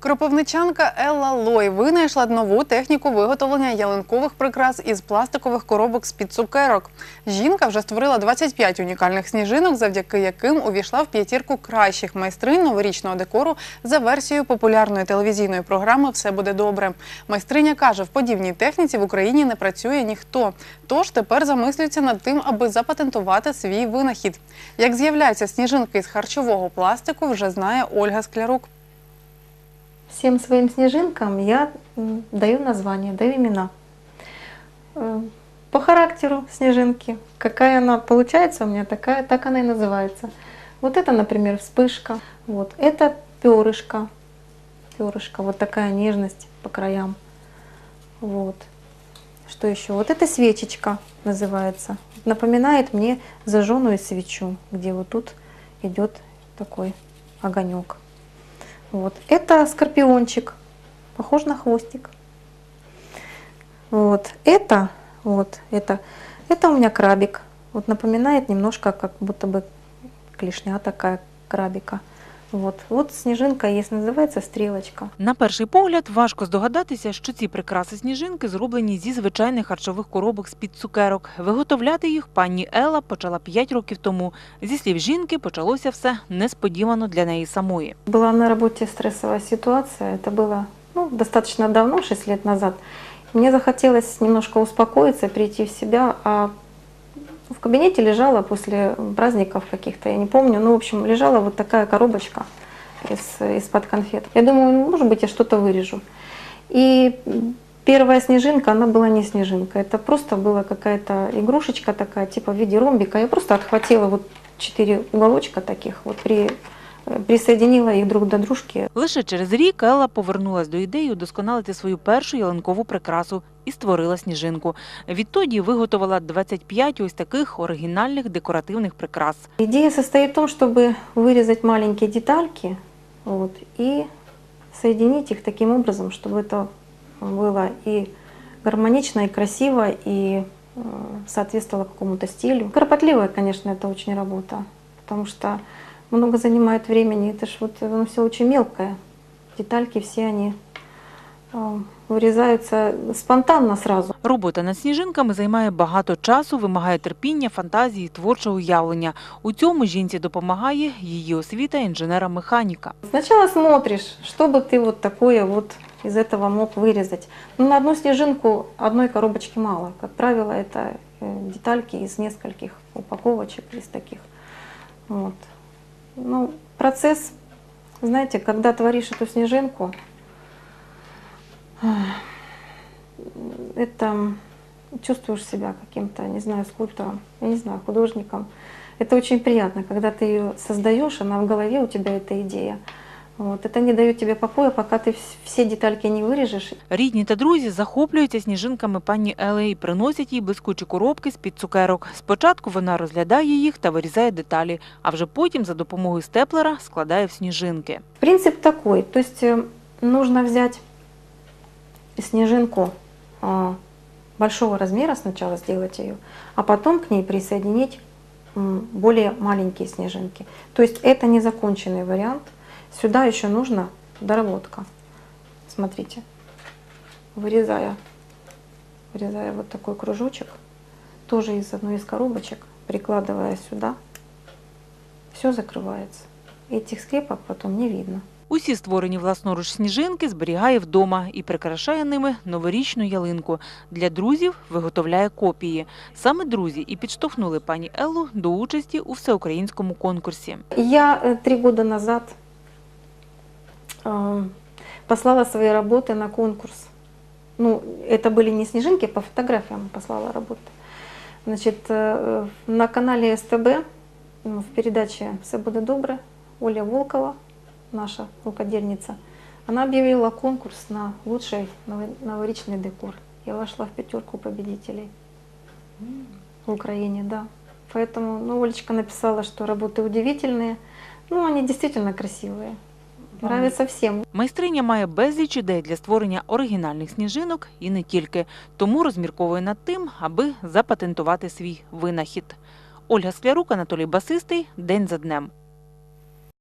Кропивничанка Елла Лой винайшла нову техніку виготовлення ялинкових прикрас із пластикових коробок з-під цукерок. Жінка вже створила 25 унікальних сніжинок, завдяки яким увійшла в п'ятірку кращих майстринь новорічного декору за версією популярної телевізійної програми Все буде добре. Майстриня каже, в подібній техніці в Україні не працює ніхто. Тож тепер замислюється над тим, аби запатентувати свій винахід. Як з'являються сніжинки з харчового пластику, вже знає Ольга Склярук. Всем своим снежинкам я даю название, даю имена. Э, По характеру снежинки, какая она получается у меня, такая, так она и называется. Вот это, например, вспышка, вот это перышко, перышко, вот такая нежность по краям. Вот. Что еще? Вот это свечечка называется. Напоминает мне зажженную свечу, где вот тут идет такой огонек. Вот. Это скорпиончик, похож на хвостик. Вот. Это, вот, это, это у меня крабик. Вот напоминает немножко, как будто бы клешня такая крабика. Вот. Вот снежинка есть, называется стрелочка. На перший погляд важко здогадатися, що ці прикраси сніжинки зроблені зі звичайних харчових коробок з-під цукерок. Виготовляти їх пані Елла почала 5 років тому. Зі слів жінки, почалося все несподівано для неї самої. Была на работе стрессовая ситуация. Это было ну, достаточно давно, 6 лет назад. Мне захотелось немножко успокоиться, прийти в себя, а в кабинете лежала после праздников каких-то, я не помню, ну, в общем, лежала вот такая коробочка из, из-под конфет. Я думаю, ну, может быть, я что-то вырежу. И первая снежинка, она была не снежинка, это просто была какая-то игрушечка такая, типа в виде ромбика. Я просто отхватила вот четыре уголочка таких, вот при, э, присоединила их друг до дружки, Лише через рік Елла повернулась до ідеї удосконалити свою першу ялинкову прикрасу і створила сніжинку. Відтоді виготовила 25 ось таких оригінальних декоративних прикрас. Идея состоит в том, чтобы вырезать маленькие детальки вот, и соединить их таким образом, чтобы это было и гармонично, и красиво, и э, соответствовало какому-то стилю. Кропотливая, конечно, это очень работа, потому что много занимает времени. Это ж вот оно все очень мелкое. Детальки все они э, вырезаются спонтанно сразу. Робота над сніжинками займає багато часу, вимагає терпіння, фантазії, творчого уявлення. У цьому жінці допомагає її освіта інженера-механіка. Сначала смотришь, что бы ты вот такое вот из этого мог вырезать. Ну, на одну снежинку одной коробочки мало. Как правило, это э, детальки из нескольких упаковочек, из таких. Вот. Ну, процесс, знаете, когда творишь эту снежинку, это чувствуешь себя каким-то, не знаю, скульптором, я не знаю, художником. Это очень приятно, когда ты ее создаешь, она в голове у тебя эта идея. Вот. Это не дает тебе покоя, пока ты вс- все детальки не вырежешь. Рідні та друзі захоплюються сніжинками пані Ели і приносять їй блискучі коробки з-під цукерок. Спочатку вона розглядає їх та вирізає деталі, а вже потім за допомогою степлера складає в сніжинки. Принцип такой, то есть э, нужно взять снежинку а, большого размера сначала сделать ее, а потом к ней присоединить более маленькие снежинки. То есть это не законченный вариант. Сюда еще нужна доработка. Смотрите, вырезая, вырезая вот такой кружочек, тоже из одной из коробочек, прикладывая сюда, все закрывается. Этих скрепок потом не видно. Усі створені власноруч сніжинки зберігає вдома і прикрашає ними новорічну ялинку. Для друзів виготовляє копії. Саме друзі і підштовхнули пані Еллу до участі у всеукраїнському конкурсі. Я э, три года назад э, послала свои работы на конкурс. Ну, это были не снежинки, по фотографиям послала работы. Значит, э, на канале СТБ м, в передаче «Все буде добре» Оля Волкова, наша рукодельница, она объявила конкурс на лучший ново- новорічный декор. Я вошла в пятерку победителей в Украине, да. Поэтому, ну, Олечка написала, что работы удивительные. Ну, они действительно красивые. Нравятся всем. Майстриня має безліч ідей для створення оригінальних сніжинок і не тільки. Тому розмірковує над тим, аби запатентувати свій винахід. Ольга Склярук, Анатолій Басистий. День за днем.